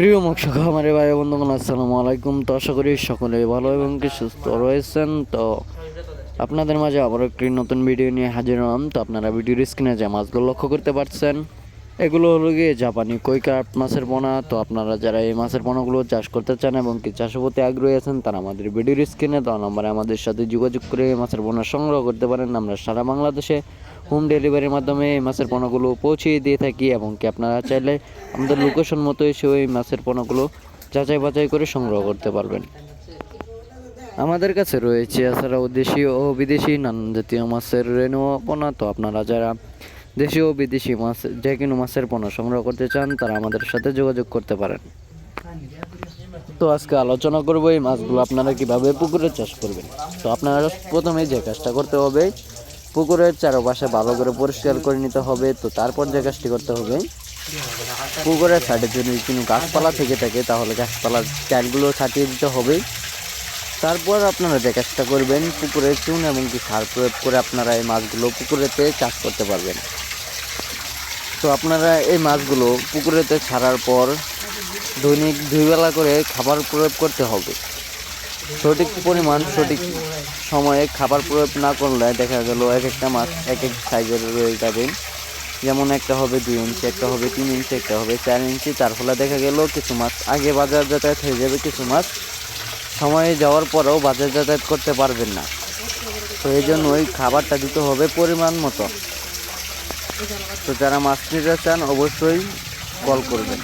প্রিয় মৎস্য খামারে ভাই বন্ধুগণ, আসসালামু আলাইকুম। তো আশা করি সকলে ভালো এবং কি সুস্থ রয়েছেন। তো আপনাদের মাঝে আবার একটি নতুন ভিডিও নিয়ে হাজির হলাম। তো আপনারা ভিডিওর স্ক্রিনে যে মাছগুলো লক্ষ্য করতে পারছেন, এগুলো হলো গিয়ে জাপানি কই কাপ মাছের পোনা। তো আপনারা যারা এই মাছের পোনাগুলো চাষ করতে চান এবং কি চাষের প্রতি আগ্রহী আছেন, তারা আমাদের ভিডিওর স্ক্রিনে দেওয়া নম্বরে আমাদের সাথে যোগাযোগ করে এই মাছের পোনা সংগ্রহ করতে পারেন। আমরা সারা বাংলাদেশে হোম ডেলিভারির মাধ্যমে এই মাছের পোনাগুলো পৌঁছিয়ে দিয়ে থাকি এবং কি আপনারা চাইলে আমাদের লোকেশন মতো এসে ওই মাছের পোনাগুলো যাচাই বাছাই করে সংগ্রহ করতে পারবেন। আমাদের কাছে রয়েছে এছাড়াও দেশীয় ও বিদেশি নানান জাতীয় মাছের রেণু পোনা। তো আপনারা যারা দেশীয় ও বিদেশি মাছ যে কোনো মাছের পোনা সংগ্রহ করতে চান তারা আমাদের সাথে যোগাযোগ করতে পারেন। তো আজকে আলোচনা করব এই মাছগুলো আপনারা কীভাবে পুকুরে চাষ করবেন। তো আপনারা প্রথমে যে কাজটা করতে হবে পুকুরের চারপাশে ভালো করে পরিষ্কার করে নিতে হবে, তো তারপর যে কাজটি করতে হবে পুকুরের সাইডে যদি কোনো গাছপালা থেকে থাকে, তাহলে গাছপালার চারগুলো ছাটিয়ে দিতে হবে। তারপর আপনারা যে কাজটা করবেন পুকুরে চুন এবং কি সার প্রয়োগ করে আপনারা এই মাছগুলো পুকুরেতে চাষ করতে পারবেন। তো আপনারা এই মাছগুলো পুকুরেতে ছাড়ার পর দৈনিক দুই বেলা করে খাবার প্রয়োগ করতে হবে। সঠিক পরিমাণ, সঠিক সময়ে খাবার প্রয়োগ না করলে দেখা গেল এক একটা মাছ এক এক সাইজের রয়ে যাবে। যেমন একটা হবে দুই ইঞ্চি, একটা হবে তিন ইঞ্চি, একটা হবে চার ইঞ্চি। তার ফলে দেখা গেল কিছু মাছ আগে বাজার যাতায়াত হয়ে যাবে, কিছু মাছ সময়ে যাওয়ার পরেও বাজার যাতায়াত করতে পারবেন না। তো এই জন্য ওই খাবারটা দিতে হবে পরিমাণ মতো। তো যারা মাছ নিতে চান অবশ্যই কল করবেন।